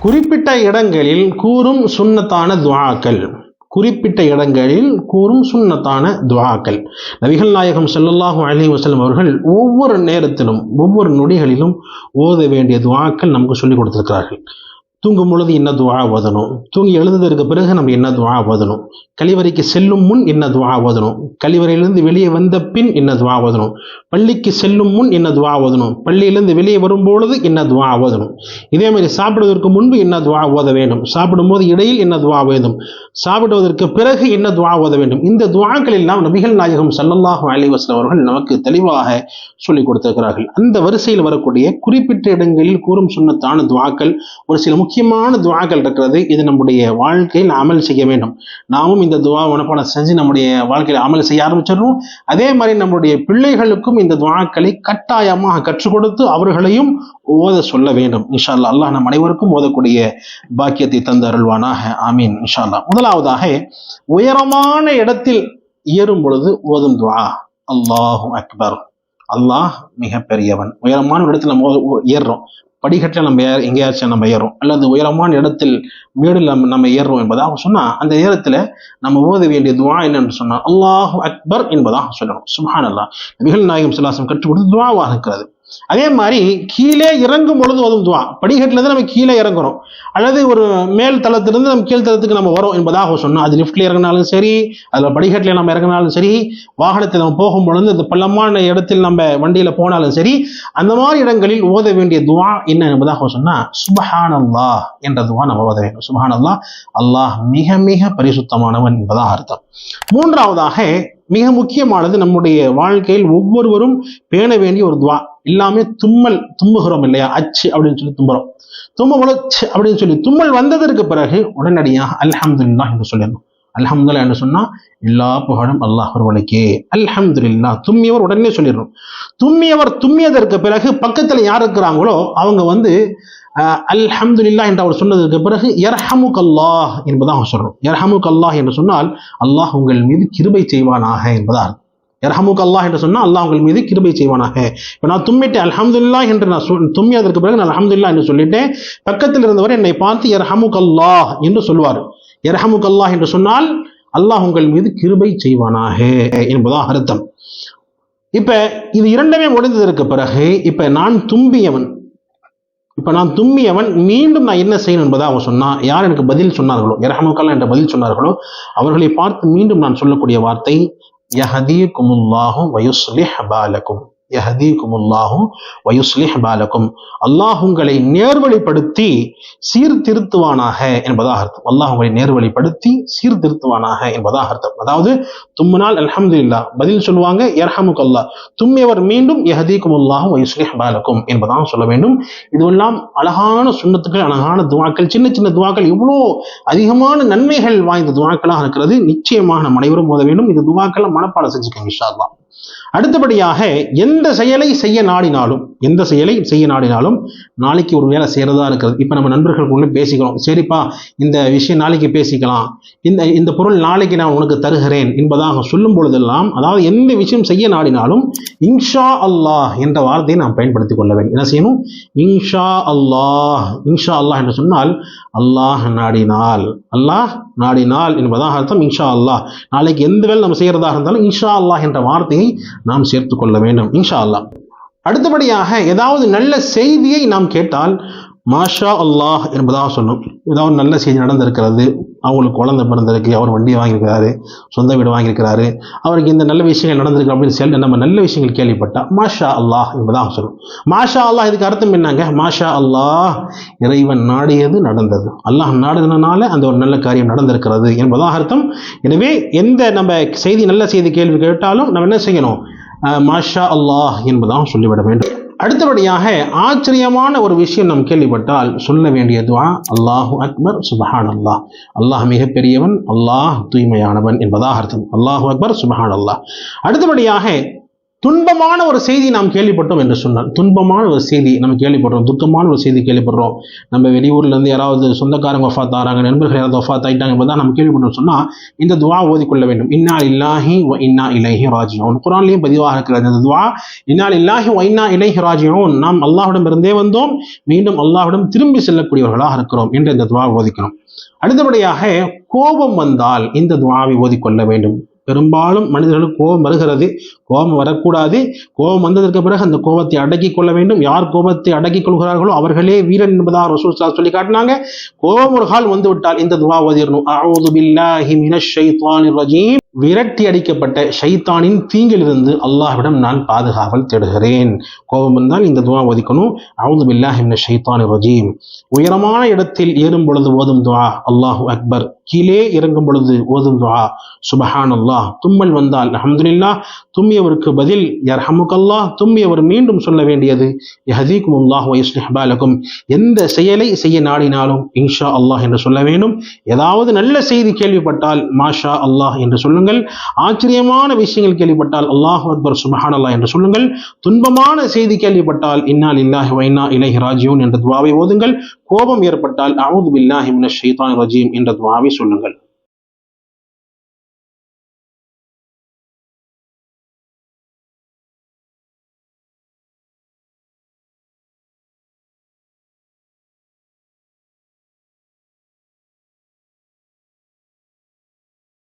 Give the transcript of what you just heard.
குறிப்பிட்ட இடங்களில் கூறும் சுண்ணத்தான துவாக்கள் குறிப்பிட்ட இடங்களில் கூறும் சுண்ணத்தான துவாக்கள் நபிகள் நாயகம் ஸல்லல்லாஹு அலி வசலம் அவர்கள் ஒவ்வொரு நேரத்திலும் ஒவ்வொரு நொடிகளிலும் ஓத வேண்டிய துவாக்கள் நமக்கு சொல்லிக் கொடுத்திருக்கிறார்கள். தூங்கும் பொழுது என்ன துவா ஓதணும்? தூங்கி எழுந்ததற்கு பிறகு நம்ம என்ன துவா ஓதணும்? கழிவறைக்கு செல்லும் முன் என்ன துவா ஓதணும்? கழிவறையிலிருந்து வெளியே வந்த பின் என்ன துவா ஓதணும்? பள்ளிக்கு செல்லும் முன் என்ன துவா ஓதணும்? பள்ளியிலிருந்து வெளியே வரும்பொழுது என்ன துவா ஓதணும்? இதே மாதிரி சாப்பிடுவதற்கு முன்பு என்ன துவா ஓத வேண்டும்? சாப்பிடும்போது இடையில் என்ன துவா வேண்டும்? சாப்பிடுவதற்கு பிறகு என்ன துவா ஓத வேண்டும்? இந்த துவாக்கள் எல்லாம் நபிகள் நாயகம் சல்லல்லாஹு அலிவாஸ்லம் அவர்கள் நமக்கு தெளிவாக சொல்லிக் கொடுத்திருக்கிறார்கள். அந்த வரிசையில் வரக்கூடிய குறிப்பிட்ட இடங்களில் கூறும் சொன்னத்தான துவாக்கள் ஒரு சில முக்கியமான துவாக்கள் இருக்கிறது. இது நம்முடைய வாழ்க்கையில் அமல் செய்ய வேண்டும். நாமும் இந்த துவா மனப்பாடம் செஞ்சு நம்முடைய வாழ்க்கையில் அமல் செய்ய ஆரம்பிச்சிடணும். அதே மாதிரி நம்முடைய பிள்ளைகளுக்கும் இந்த துவாக்களை கட்டாயமாக கற்றுக் கொடுத்து அவர்களையும் ஓத சொல்ல வேண்டும். இன்ஷால்லா அல்லாஹ் நம் அனைவருக்கும் ஓதக்கூடிய பாக்கியத்தை தந்து அருள்வானாக. ஆமீன். இன்ஷால்லா முதலாவதாக உயரமான இடத்தில் ஏறும் பொழுது ஓதும் துவா. அல்லாஹு அக்பர். அல்லாஹ் மிக பெரியவன் உயரமான இடத்துல நம்ம ஏறுறோம். படிக்கட்டில் நம்ம ஏற- எங்கேயாச்சும் நம்ம ஏறுறோம். அல்லது உயரமான இடத்தில் மேடில் நம்ம நம்ம ஏறுறோம் என்பதாக சொன்னா அந்த நேரத்தில் நம்ம ஓத வேண்டிய துவா என்னன்னு சொன்னால் அல்லாஹு அக்பர் என்பதாக சொல்லணும். சுப்ஹான் அல்லாஹ் நபிகள் நாயகம் சுல்லாசம் கற்றுக் கொடுத்து துவாவாக இருக்கிறது. அதே மாதிரி கீழே இறங்கும் பொழுது ஓதும் துவா படிக்கட்டுல இருந்து நம்ம கீழே இறங்குறோம். அல்லது ஒரு மேல் தளத்திலிருந்து நம்ம கீழ் தளத்துக்கு நம்ம வரோம் என்பதாக சொன்னோம் அது லிஃப்ட்ல இறங்கினாலும் சரி அதுல படிக்கட்டில் நம்ம இறங்கினாலும் சரி வாகனத்தில் நம்ம போகும் பொழுது இந்த பள்ளமான இடத்தில் நம்ம வண்டியில போனாலும் சரி அந்த மாதிரி இடங்களில் ஓத வேண்டிய துவா என்ன என்பதாக சொன்னா சுபஹான் அல்லாஹ் என்ற துவா நம்ம ஓத வேண்டும். சுபஹான் அல்லாஹ் அல்லாஹ் மிக மிக பரிசுத்தமானவன் என்பதாக அர்த்தம். மூன்றாவதாக மிக முக்கியமானது நம்முடைய வாழ்க்கையில் ஒவ்வொருவரும் பேண வேண்டிய ஒரு துவா. எல்லாமே தும்மல் தும்புகிறோம் இல்லையா? அச்சு அப்படின்னு சொல்லி தும்புறோம். தும்மும் அப்படின்னு சொல்லி தும்மல் வந்ததற்கு பிறகு உடனடியாக அல்ஹம்துல்லா என்று சொல்லணும் அல்ஹம்துல்லா என்று சொன்னா எல்லா புகழும் அல்லாஹ் ஒருவனுக்கே. அல்ஹம்துலில்லாஹ். தும்மியவர் உடனே சொல்லிடணும். தும்மியவர் தும்மியதற்கு பிறகு பக்கத்தில் யார் இருக்கிறாங்களோ அவங்க வந்து அல்ஹம்துல்லா என்று அவர் சொன்னதற்கு பிறகு எர்ஹமு கல்லாஹ் என்பதாக சொல்றோம். எர்ஹமு கல்லாஹ் என்று சொன்னால் அல்லாஹ் உங்கள் மீது கிருபை செய்வானாக என்பதால். யர்ஹமுக் அல்லாஹ் என்று சொன்னால் அல்லாஹ் உங்கள் மீது கிருபை செய்வானாக. இப்போ நான் தும்மிட்டேன் அலமதுல்லா என்று நான் சொல் தும்மியதற்கு பிறகு நான் அலமதுல்லா என்று சொல்லிட்டேன். பக்கத்தில் இருந்தவர் என்னை பார்த்து யர்ஹமுக் அல்லாஹ் என்று சொல்வார் எர்ஹமுக் அல்லாஹ் என்று சொன்னால் அல்லாஹ் உங்கள் மீது கிருபை செய்வானாக என்பதா அர்த்தம். இப்ப இது இரண்டுமே முடிந்ததற்கு பிறகு இப்ப நான் தும்பியவன் இப்ப நான் தும்மியவன் மீண்டும் நான் என்ன செய்யணும் என்பதை அவன் சொன்னா யார் எனக்கு பதில் சொன்னார்களோ இரஹமுக்கல்லா என்ற பதில் சொன்னார்களோ அவர்களை பார்த்து மீண்டும் நான் சொல்லக்கூடிய வார்த்தை யஹதீகுமுல்லாஹு வயுஸ்லிஹ் யஹதீக்கும் அல்லாஹும் வயுஸ்லிஹ் பாலக்கும் அல்லாஹ் உங்களை நேர்வழிப்படுத்தி சீர்திருத்துவானாக என்பதாக அர்த்தம். அல்லாஹ் உங்களை நேர்வழிப்படுத்தி சீர்திருத்துவானாக என்பதாக அர்த்தம். அதாவது தும்முனால் இல்லா பதில் சொல்லுவாங்க எர்ஹமுக் அல்லா தும்மியவர் மீண்டும் யஹதீக்கும் அல்லாஹும் வயுஸ்லிஹ் பாலக்கும் என்பதாக சொல்ல வேண்டும். இதுவெல்லாம் அழகான சுண்ணத்துக்கள் அழகான துவாக்கள் சின்ன சின்ன துவாக்கள் இவ்வளோ அதிகமான நன்மைகள் வாய்ந்த துவாக்களாக இருக்கிறது. நிச்சயமாக நம் அனைவரும் ஓத வேண்டும். இந்த துவாக்களை மனப்பாடம் செஞ்சுக்கோங்க இஷா அடுத்தபடியாக எந்த செயலை செய்ய நாடினாலும் எந்த செயலை செய்ய நாடினாலும் நாளைக்கு ஒரு வேலை செய்யறதா இருக்கிறது. இப்போ நம்ம நண்பர்களுக்குள்ள பேசிக்கிறோம். சரிப்பா இந்த விஷயம் நாளைக்கு பேசிக்கலாம். இந்த இந்த பொருள் நாளைக்கு நான் உனக்கு தருகிறேன் என்பதாக சொல்லும் பொழுதெல்லாம் அதாவது எந்த விஷயம் செய்ய நாடினாலும் இன்ஷா அல்லாஹ் என்ற வார்த்தையை நாம் பயன்படுத்திக் கொள்ள வேண்டும். என்ன செய்யணும்? இன்ஷா அல்லாஹ். இன்ஷா அல்லாஹ் என்று சொன்னால் அல்லாஹ் நாடினால். அல்லாஹ் நாடினால் என்பதாக அர்த்தம் இன்ஷா அல்லாஹ். நாளைக்கு எந்த வேலை நம்ம செய்யறதாக இருந்தாலும் இன்ஷா அல்லாஹ் என்ற வார்த்தையை நாம் சேர்த்து கொள்ள வேண்டும். இன்ஷா அல்லாஹ் அடுத்தபடியாக ஏதாவது நல்ல செய்தியை நாம் கேட்டால் மாஷா அல்லாஹ் என்பதாக சொன்னோம் ஏதாவது நல்ல செய்தி நடந்திருக்கிறது. அவங்களுக்கு குழந்தை பிறந்திருக்கு அவர் வண்டி வாங்கியிருக்கிறாரு சொந்த வீடு வாங்கியிருக்கிறாரு. அவருக்கு இந்த நல்ல விஷயங்கள் நடந்திருக்கு அப்படின்னு சொல்லி நம்ம நல்ல விஷயங்கள் கேள்விப்பட்டா மாஷா அல்லாஹ் என்பதாக சொன்னோம் மாஷா அல்லாஹ் இதுக்கு அர்த்தம் என்னங்க? மாஷா அல்லாஹ் இறைவன் நாடியது நடந்தது. அல்லாஹ் நாடுனனால அந்த ஒரு நல்ல காரியம் நடந்திருக்கிறது என்பதாக அர்த்தம். எனவே எந்த நம்ம செய்தி நல்ல செய்தி கேள்வி கேட்டாலும் நம்ம என்ன செய்யணும்? மாஷா அல்லாஹ் என்பதாக சொல்லிவிட வேண்டும். அடுத்தபடியாக ஆச்சரியமான ஒரு விஷயம் நாம் கேள்விப்பட்டால் சொல்ல வேண்டிய துவா அல்லாஹு அக்பர் சுபஹான் அல்லாஹ் அல்லாஹ் மிகப்பெரியவன் அல்லாஹ் தூய்மையானவன் என்பதாக அர்த்தம். அல்லாஹு அக்பர் சுபஹான் அல்லாஹ் அடுத்தபடியாக துன்பமான ஒரு செய்தி நாம் கேள்விப்பட்டோம் என்று சொன்னால் துன்பமான ஒரு செய்தி நம்ம கேள்விப்படுறோம் துக்கமான ஒரு செய்தி கேள்விப்படுறோம். நம்ம வெளியூர்ல இருந்து யாராவது சொந்தக்காரங்க ஒஃபாத் ஆகிறாங்க நண்பர்கள் யாராவது ஒஃபாத் ஆகிட்டாங்க தான் நம்ம கேள்விப்பட்டோம் சொன்னால் இந்த துவா ஓதிக்கொள்ள வேண்டும். இன்னா இல்லாஹி ஒ இன்னா இலஹி ராஜியோன் குரான்லையும் பதிவாக இருக்கிறது அந்த துவா இன்னா இல்லாஹி ஒ இன்னா இலஹி ராஜியோன் நாம் அல்லாஹிடம் இருந்தே வந்தோம் மீண்டும் அல்லாஹ்விடம் திரும்பி செல்லக்கூடியவர்களாக இருக்கிறோம் என்று இந்த துவா ஓதிக்கணும் அடுத்தபடியாக கோபம் வந்தால் இந்த துவாவை ஓதிக்கொள்ள வேண்டும். பெரும்பாலும் மனிதர்களுக்கு கோபம் வருகிறது. கோபம் வரக்கூடாது. கோபம் வந்ததற்கு பிறகு அந்த கோபத்தை அடக்கிக் கொள்ள வேண்டும். யார் கோபத்தை அடக்கிக் கொள்கிறார்களோ அவர்களே வீரன் என்பதாக ரசூல் சார் சொல்லி காட்டினாங்க. கோபம் ஒரு கால் வந்துவிட்டால் இந்த துவா ஓதிரணும். அஊது பில்லாஹி மினஷ் ஷைத்தானிர் ரஜீம். விரட்டி அடிக்கப்பட்ட ஷைத்தானின் தீங்கிலிருந்து அல்லாஹ்விடம் நான் பாதுகாவல் தேடுகிறேன். கோபம் வந்தால் இந்த துவா ஓதிக்கணும். அவுது பில்லாஹி மினஷ் ஷைத்தானிர் ரஜீம். உயரமான இடத்தில் ஏறும் பொழுது ஓதும் துவா. அல்லாஹு அக்பர். கீழே இறங்கும் பொழுது ஓதும் துவா. சுபஹான் அல்லாஹ் தும்மல் வந்தால் அஹமதுல்லா தும்மியவருக்கு பதில் யர்ஹமுக்கல்லாஹ் தும்மியவர் மீண்டும் சொல்ல வேண்டியது யஹதீக்கும் அல்லாஹ் வயஸ்லிஹ் எந்த செயலை செய்ய நாடினாலும் இன்ஷா அல்லாஹ் என்று சொல்ல வேண்டும். ஏதாவது நல்ல செய்தி கேள்விப்பட்டால் மாஷா அல்லாஹ் என்று சொல்ல சொல்லுங்கள். ஆச்சரியமான விஷயங்கள் கேள்விப்பட்டால் அல்லாஹ் அக்பர் சுபஹான் அல்லாஹ் என்று சொல்லுங்கள். துன்பமான செய்தி கேள்விப்பட்டால் இன்னால் இல்லாஹி வைனா இலஹி ராஜியூன் என்ற துவாவை ஓதுங்கள். கோபம் ஏற்பட்டால் அவுது பில்லாஹி ஷைதான் ரஜீம் என்ற துவாவை சொல்லுங்கள்.